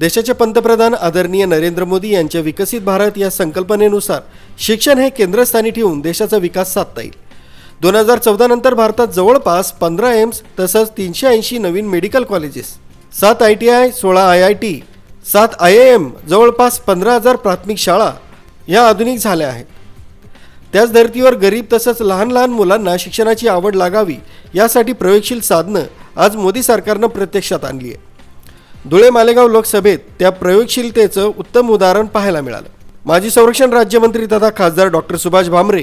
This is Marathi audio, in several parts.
देशाचे पंतप्रधान आदरणीय नरेंद्र मोदी यांच्या विकसित भारत या संकल्पनेनुसार शिक्षण हे केंद्रस्थानी ठेवून देशाचा विकास साधता येईल. दोन हजार चौदा नंतर भारतात जवळपास पंधरा एम्स तसंच तीनशे ऐंशी नवीन मेडिकल कॉलेजेस सात आय टी आय सोळा आय आय टी सात आय ए एम जवळपास पंधरा हजार प्राथमिक शाळा या आधुनिक झाल्या आहेत. त्याच धर्तीवर गरीब तसंच लहान लहान मुलांना शिक्षणाची आवड लागावी यासाठी प्रयोगशील साधनं आज मोदी सरकारनं प्रत्यक्षात आणली आहे धुळे मालेगाव लोकसभेत त्या प्रयोगशीलतेचं उत्तम उदाहरण पाहायला मिळालं. माजी संरक्षण राज्यमंत्री तथा खासदार डॉक्टर सुभाष भामरे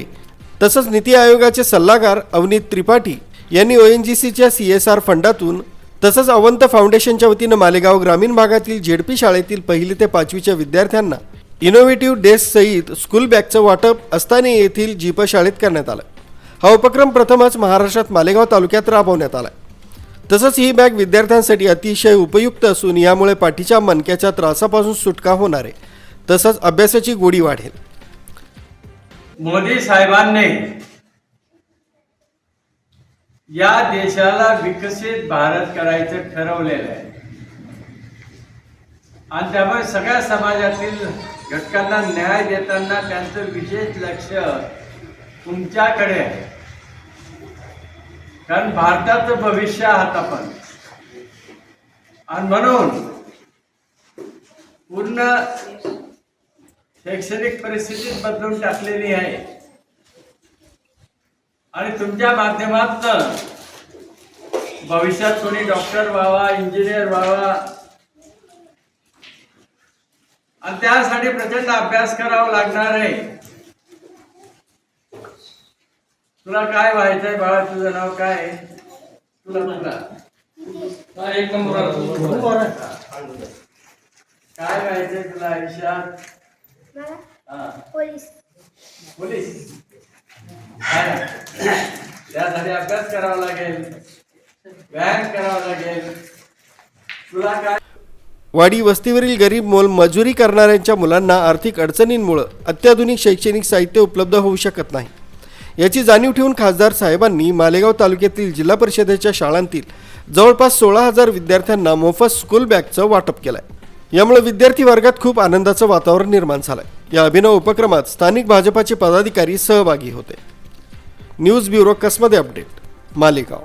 तसंच नीती आयोगाचे सल्लागार अवनीत त्रिपाठी यांनी ओ एन जी सीच्या सी एस आर फंडातून तसंच अवंत फाउंडेशनच्या वतीनं मालेगाव ग्रामीण भागातील झेडपी शाळेतील पहिली ते पाचवीच्या विद्यार्थ्यांना इनोव्हेटिव्ह डेस्क सहित स्कूल बॅगचं वाटप अस्ताने येथील जीप शाळेत करण्यात आलं. हा उपक्रम प्रथमच महाराष्ट्रात मालेगाव तालुक्यात राबवण्यात आला. तसंच ही बॅग विद्यार्थ्यांसाठी अतिशय उपयुक्त असून यामुळे पाठीच्या मणक्याच्या त्रासापासून सुटका होणार आहे. तसंच अभ्यासाची गोडी वाढेल. मोदी साहेबांनी या देशाला विकसित भारत करायचं ठरवलेलं आहे. आणि त्यामुळे सगळ्या समाजातील घटकांना न्याय देताना त्यांचं विशेष लक्ष तुमच्याकडे आहे. कारण भारताचं भविष्य आहात आपण आणि म्हणून पूर्ण शैक्षणिक परिस्थितीत बदलून टाकलेली आहे. आणि तुमच्या माध्यमात भविष्यात कोणी डॉक्टर व्हावा इंजिनियर व्हावा आणि त्यासाठी प्रचंड अभ्यास करावा लागणार आहे. तुला काय व्हायचंय बाळा? तुझं नाव काय आहे? तुला तुला एक नंबर काय व्हायचंय तुला आयुष्यात? मला? हा. पोलीस. पोलीस? काय? त्यासाठी अभ्यास करावा लागेल. व्यायाम करावा लागेल. तुला काय? वाडी वस्तीवरील गरीब मोल मजुरी करणाऱ्यांच्या मुलांना आर्थिक अडचणींमुळं अत्याधुनिक शैक्षणिक साहित्य उपलब्ध होऊ शकत नाही. याची जाणीव ठेवून खासदार साहेबांनी मालेगाव तालुक्यातील जिल्हा परिषदेच्या शाळांतील जवळपास सोळा हजार विद्यार्थ्यांना मोफत स्कूल बॅगचं वाटप केलं आहे यामुळे विद्यार्थी वर्गात खूप आनंदाचं वातावरण निर्माण झालं आहे या अभिनव उपक्रमात स्थानिक भाजपाचे पदाधिकारी सहभागी होते. न्यूज ब्युरो कसमध्ये अपडेट मालेगाव.